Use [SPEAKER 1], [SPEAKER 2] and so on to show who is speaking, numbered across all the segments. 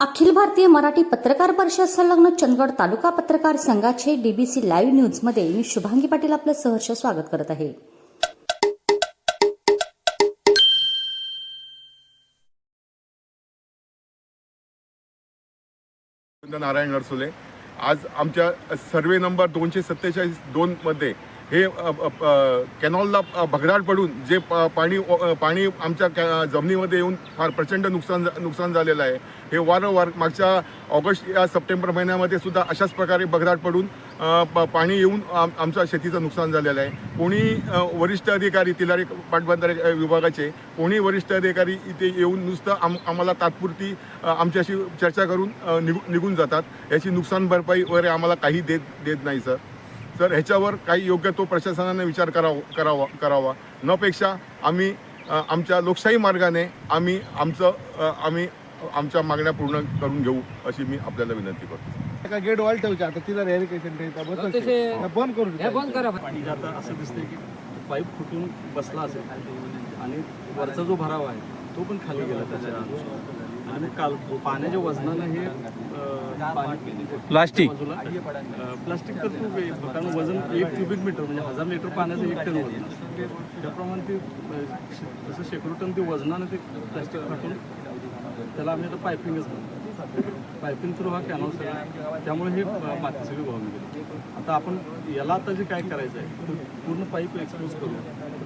[SPEAKER 1] अखिल भारतीय मराठी पत्रकार परिषद संलग्न चंदगड तालुका पत्रकार संघाचे डीबीसी लाईव्ह न्यूजमध्ये मी शुभांगी पाटील आपलं सहर्ष स्वागत करत आहे.
[SPEAKER 2] नारायण नरसुले आज आमच्या सर्वे नंबर दोनशे सत्तेचाळीस दोनमध्ये हे कॅनॉलला भगदाड पडून जे प- पाणी पाणी आमच्या कॅ- जमिनीमध्ये येऊन फार प्रचंड नुकसान नुकसान झालेलं आहे. हे वारंवार मागच्या ऑगस्ट या सप्टेंबर महिन्यामध्ये सुद्धा अशाच प्रकारे भगदाड पडून प- पाणी येऊन आम- आमच्या शेतीचं नुकसान झालेलं आहे. कोणी वरिष्ठ अधिकारी तिलारी पाटबंधारे विभागाचे कोणी वरिष्ठ अधिकारी इथे येऊन नुसतं आम आम्हाला तात्पुरती आमच्याशी चर्चा करून निघू निघून जातात. याची नुकसान भरपाई वगैरे आम्हाला काही देत देत नाही सर. सर ह्याच्यावर काही योग्य तो प्रशासनाने विचार करावा करावा करावा. नपेक्षा आम्ही आमच्या लोकशाही मार्गाने आम्ही आमचं आम्ही आमच्या मागण्या पूर्ण करून घेऊ अशी मी आपल्याला विनंती करतो.
[SPEAKER 3] एका गेट वॉल ठेवच्या आता तिला रेरिकेशन बंद करून
[SPEAKER 4] हे बंद करा.
[SPEAKER 5] पाणी जातं असं दिसतंय की पाईप फुटून बसला असेल. आणि वरचा जो भराव आहे तो पण खाली गेला त्याच्या आणि काल पाण्याच्या वजनानं हे
[SPEAKER 6] प्लास्टिक
[SPEAKER 5] प्लास्टिक तर खूप आहे कारण वजन एक क्युबिक मीटर म्हणजे हजार लिटर पाण्याचं एक टन वजन त्याप्रमाणे ते जसं शेकडो टन ते वजनानं ते प्लास्टिक फाटून त्याला आम्ही आता पायपिंगच म्हणतो. पायपिंग थ्रू हा कॅनॉल सगळा. त्यामुळे हे माती सगळी वाहून गेली आता आपण याला आता जे काय करायचं आहे पूर्ण पाईप एक्सपोज करून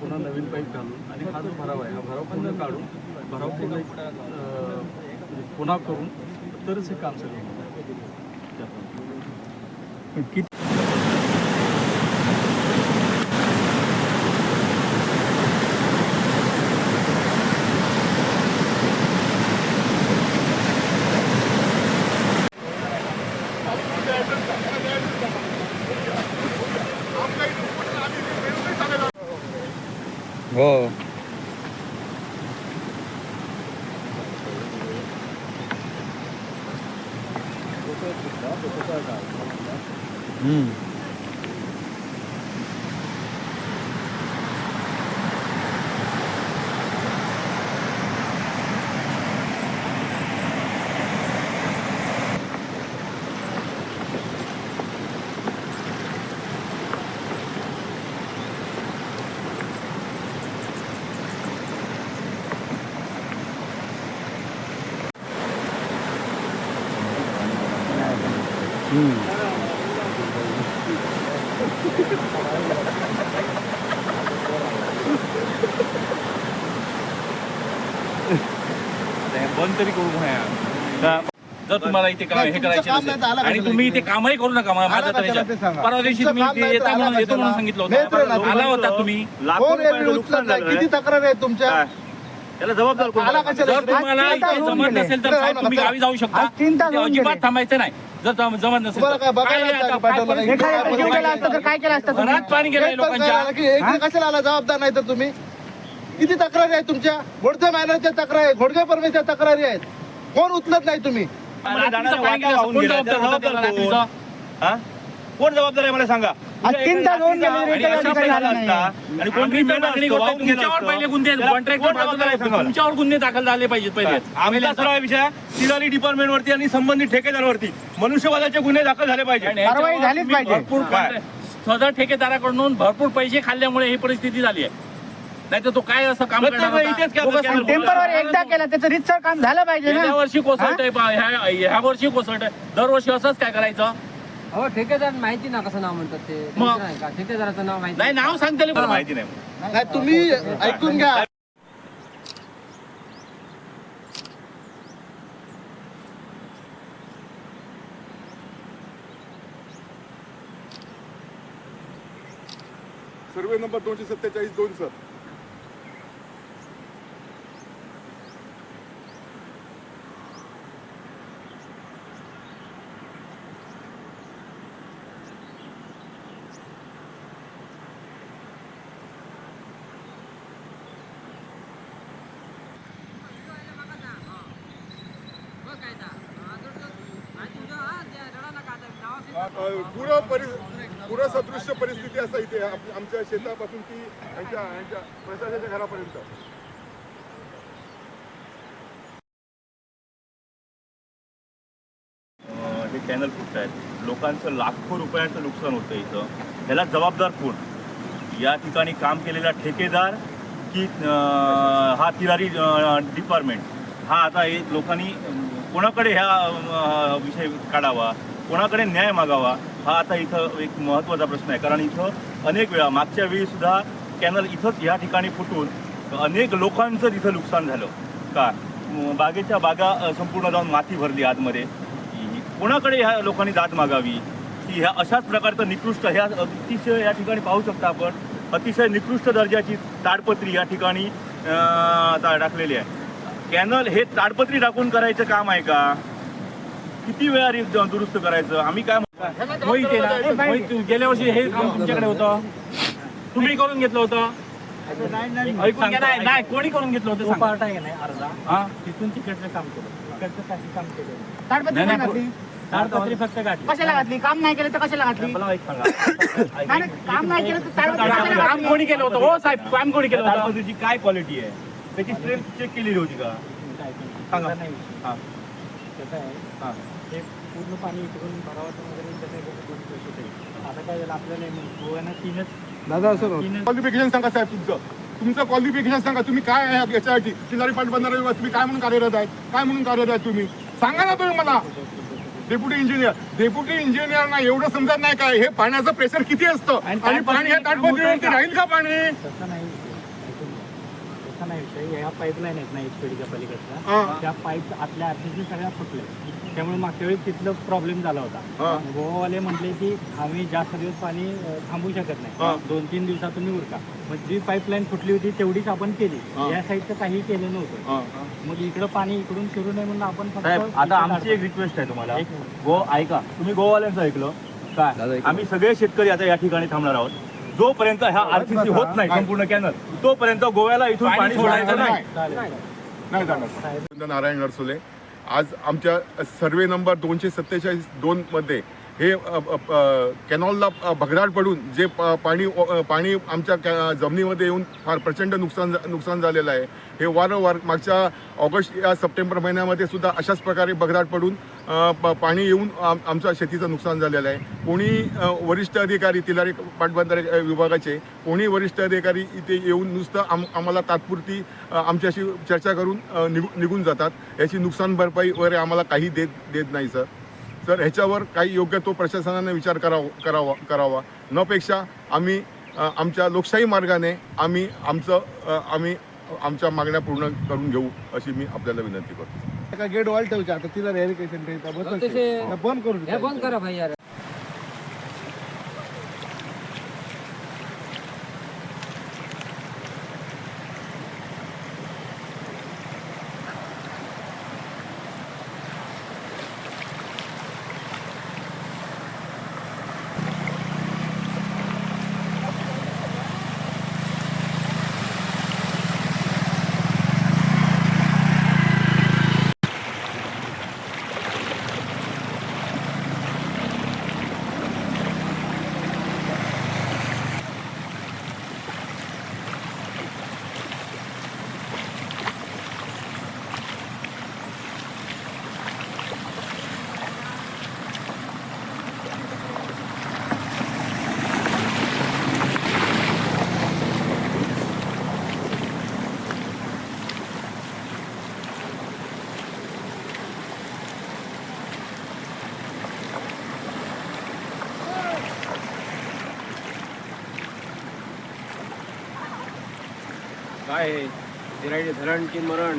[SPEAKER 5] पुन्हा नवीन पाईप घालून. आणि हा जो भराव आहे हा भराव पूर्ण काढून भराव पूर्ण एक, अं, म्हणजे पुन्हा करून तरच हे काम सगळं होणार. त्याप्रमाणे.
[SPEAKER 6] हो うん。
[SPEAKER 7] बंद तरी करू म्हणा जर तुम्हाला इथे काम हे करायचे आणि तुम्ही
[SPEAKER 3] इथे?
[SPEAKER 7] कामही करू नका मला माझं. परवा दिवशी तुम्ही येता म्हणून येतो म्हणून? सांगितलं होतं
[SPEAKER 3] ना,
[SPEAKER 7] आला होता तुम्ही
[SPEAKER 3] किती तक्रार आहे तुमच्या
[SPEAKER 7] त्याला जबाबदार कोण
[SPEAKER 3] आला
[SPEAKER 7] जर तुम्हाला जमत. नसेल तर तुम्ही. गावी जाऊ शकता अजिबात. थांबायचं नाही जर जम- जमत नसेल
[SPEAKER 3] तुम्हाला काय
[SPEAKER 7] तर.
[SPEAKER 3] बघायला
[SPEAKER 7] काय
[SPEAKER 3] जायचं
[SPEAKER 7] आता
[SPEAKER 3] पाठवलं
[SPEAKER 7] काय
[SPEAKER 3] नाही?
[SPEAKER 4] एखाद्या
[SPEAKER 3] काय
[SPEAKER 4] जीव गेला असता तर काय केलं असतं तुम्ही?
[SPEAKER 7] घरात पाणी गेलंय
[SPEAKER 3] एक तास
[SPEAKER 7] लोकांच्या
[SPEAKER 3] झाला की एक कशाला आला जबाबदार नाही तर तुम्ही किती तक्रारी आहेत तुमच्या घोडके मॅनरच्या तक्रारी आहेत घोडके परमेशच्या तक्रारी आहेत कोण उचलत नाही तुम्ही
[SPEAKER 7] रात्रीचं पाणी गेलं असतं. कोण जबाबदार होतं त्याला रात्रीचं?
[SPEAKER 8] कोण जबाबदार आहे मला सांगा
[SPEAKER 4] आज तीन तास होऊन गेले
[SPEAKER 7] आणि
[SPEAKER 4] रेल्वे
[SPEAKER 7] अशा
[SPEAKER 4] अधिकारी आला
[SPEAKER 7] प्रकारचा
[SPEAKER 4] नाही.
[SPEAKER 8] आणि कोण
[SPEAKER 7] आम्ही तर
[SPEAKER 8] मेलं
[SPEAKER 7] मागणी
[SPEAKER 8] असतं,
[SPEAKER 7] करतोय,
[SPEAKER 8] वाहून गेलं
[SPEAKER 7] तुमच्यावर
[SPEAKER 8] असतं.
[SPEAKER 7] पहिले गुन्हे
[SPEAKER 8] त्याला
[SPEAKER 7] कॉन्ट्रॅक्टर
[SPEAKER 8] कोण जबाबदार आहे सांगा मला.
[SPEAKER 7] तुमच्यावर गुन्हे दाखल झाले पाहिजेत पहिले
[SPEAKER 8] सरळ विषय तिलारी डिपार्टमेंट वरती आणि संबंधित ठेकेदारावरती मनुष्यवादाचे गुन्हे दाखल झाले पाहिजे
[SPEAKER 4] कारवाई झालीच.
[SPEAKER 7] भरपूर
[SPEAKER 8] काय?
[SPEAKER 7] सदर ठेकेदाराकडून भरपूर पैसे खाल्ल्यामुळे ही परिस्थिती झाली आहे नाही तर तो काय असं काम
[SPEAKER 8] प्रत्येक
[SPEAKER 7] करणार
[SPEAKER 8] वेळी
[SPEAKER 7] होता?
[SPEAKER 4] टेम्परवर एकदा केलं त्याचं रितसर काम झालं पाहिजे
[SPEAKER 7] गेल्या
[SPEAKER 4] ना
[SPEAKER 7] वर्षी कोसळत आहे ह्या वर्षी कोसळत आहे दरवर्षी असंच काय करायचं
[SPEAKER 4] हो ठेकेदार माहिती ना कसं नाव म्हणतात ते.
[SPEAKER 7] मग?
[SPEAKER 4] नाही का? ठेकेदाराचं नाव माहिती.
[SPEAKER 7] नाही नाव सांगते
[SPEAKER 8] मला माहिती नाही.
[SPEAKER 3] नाही. तुम्ही ऐकून घ्या.
[SPEAKER 2] सर्वे नंबर दोनशे सत्तेचाळीस दोन सर. पूर परि पूरसदृश्य परिस्थिती असा इथे आमच्या शेतापासून ती यांच्या यांच्या प्रशासनाच्या घरापर्यंत.
[SPEAKER 8] हे कॅनल फुटत आहेत? लोकांचं लाखो रुपयांचं नुकसान होतं इथं. ह्याला जबाबदार कोण? या ठिकाणी काम केलेला ठेकेदार की हा तिरारी डिपार्टमेंट हा आता एक लोकांनी कोणाकडे ह्या विषय काढावा? कोणाकडे न्याय मागावा? हा आता इथं एक महत्त्वाचा प्रश्न आहे. कारण इथं अनेक वेळा मागच्या वेळी सुद्धा कॅनल इथंच या ठिकाणी फुटून अनेक लोकांचं तिथं नुकसान झालं. का? बागेच्या बागा संपूर्ण जाऊन माती भरली आतमध्ये. कोणाकडे ह्या लोकांनी दाद मागावी? की ह्या अशाच प्रकारचं निकृष्ट ह्या अतिशय या ठिकाणी पाहू शकता आपण अतिशय निकृष्ट दर्जाची ताडपत्री या ठिकाणी आता टाकलेली आहे. कॅनल हे ताडपत्री टाकून करायचं काम आहे का? किती वेळा रि- दुरुस्त करायचं? आम्ही काय म्हणतो?
[SPEAKER 7] ना? तू गेल्या वर्षी हे काम तुमच्याकडे होतं? तुम्ही करून घेतलं होतं? ऐकून घ्या. नाही नाही, कोणी करून घेतलं होतं? सांगा.
[SPEAKER 4] पार्ट आहे अर्धा.
[SPEAKER 7] हा?
[SPEAKER 4] तिथून तिकडचं काम केलं. तिकडचं काही काम केलं.
[SPEAKER 7] नाही,
[SPEAKER 4] ताडपत्री
[SPEAKER 7] नाही,
[SPEAKER 4] घातली? ताडपत्री फक्त घातली.
[SPEAKER 9] कशाला घातली? काम नाही केलं तर कशाला घातली?
[SPEAKER 7] मला एक सांगा.
[SPEAKER 9] नाही, नाही, काम नाही केलं तर ताडपत्री कशाला
[SPEAKER 7] काम
[SPEAKER 9] घातली?
[SPEAKER 7] कोणी केलं होतं? हो साहेब काम कोणी केलं होतं?
[SPEAKER 8] ताडपत्रीची काय क्वालिटी आहे? त्याची स्ट्रेंथ चेक केलेली होती का? सांगा.
[SPEAKER 4] तसं नाही
[SPEAKER 8] हा.
[SPEAKER 4] कसं आहे.
[SPEAKER 8] हा.
[SPEAKER 4] ते पूर्ण पाणी इकडून भरावं वगैरे त्याचं. आता काय झालं आपल्याला गोव्यानं तीनच
[SPEAKER 3] दादा असं
[SPEAKER 4] तीनच
[SPEAKER 2] क्वालिफिकेशन सांगा साहेब तुमचं. तुमचं क्वालिफिकेशन सांगा. तुम्ही काय आहे याच्यासाठी? तिलारी पाठ बंधारा विभाग तुम्ही काय म्हणून कार्यरत आहे? काय म्हणून कार्यरत आहे तुम्ही? सांगा ना तुम्ही मला. डेप्युटी इंजिनियर डेप्युटी इंजिनियरना एवढं समजत नाही काय? हे पाण्याचं प्रेशर किती असतं?
[SPEAKER 4] आणि
[SPEAKER 2] पाणी हे ताटपत्रीवरती राहील का पाणी
[SPEAKER 4] तसं नाही विषय ऐकून घ्या. तसा नाही विषय. ह्या पाईपलाईन आहेत ना एक पिढीच्या पलीकडच्या.
[SPEAKER 2] हा.
[SPEAKER 4] त्या पाईप आतल्या आरसीसी सगळ्या फुटल्या. त्यामुळे मागच्या वेळी तिथलं प्रॉब्लेम झाला. होता. गोवावाले म्हटले की आम्ही जास्त दिवस पाणी थांबू शकत. नाही. दोन तीन दिवसात तुम्ही उरका. मग जी पाईपलाईन फुटली होती तेवढीच आपण केली. या साईडचं काही केलं नव्हतं. मग इकडं पाणी इकडून फिरू नये म्हणून आपण
[SPEAKER 8] आता आमची एक. रिक्वेस्ट आहे तुम्हाला. गो ऐका. तुम्ही गोवाल्यांचं ऐकलं. काय? आम्ही सगळे शेतकरी आता या ठिकाणी थांबणार आहोत. जोपर्यंत ह्या आरसीसी होत नाही संपूर्ण कॅनल तोपर्यंत गोव्याला इथून पाणी सोडायचं नाही.
[SPEAKER 4] चालेल.
[SPEAKER 2] नाही जाणार. नारायण नरसुले आज आमच्या सर्वे नंबर दोनशे सत्तेचाळीस दोन मध्ये हे कॅनॉलला भगदाड पडून जे प- पाणी पाणी आमच्या कॅ- जमिनीमध्ये येऊन फार प्रचंड नुकसान नुकसान झालेलं आहे. हे वारंवार मागच्या ऑगस्ट या सप्टेंबर महिन्यामध्ये सुद्धा अशाच प्रकारे भगदाड पडून प- पाणी येऊन आम- आमच्या शेतीचं नुकसान झालेलं आहे. कोणी वरिष्ठ अधिकारी तिलारी पाटबंधारे विभागाचे कोणी वरिष्ठ अधिकारी इथे येऊन नुसतं आम आम्हाला तात्पुरती आमच्याशी चर्चा करून निघू निघून जातात. याची नुकसान भरपाई वगैरे आम्हाला काही देत देत नाही सर. सर ह्याच्यावर काही योग्य तो प्रशासनाने विचार करावा करावा करावा. नपेक्षा आम्ही आमच्या लोकशाही मार्गाने आम्ही आमचं आम्ही आमच्या मागण्या पूर्ण करून घेऊ अशी मी आपल्याला विनंती करतो.
[SPEAKER 3] गेट वॉल ठेवचे आता तिला बंद करून
[SPEAKER 4] हे बंद करा भाई यार.
[SPEAKER 6] काय आहे. धरणची धरण की मरण.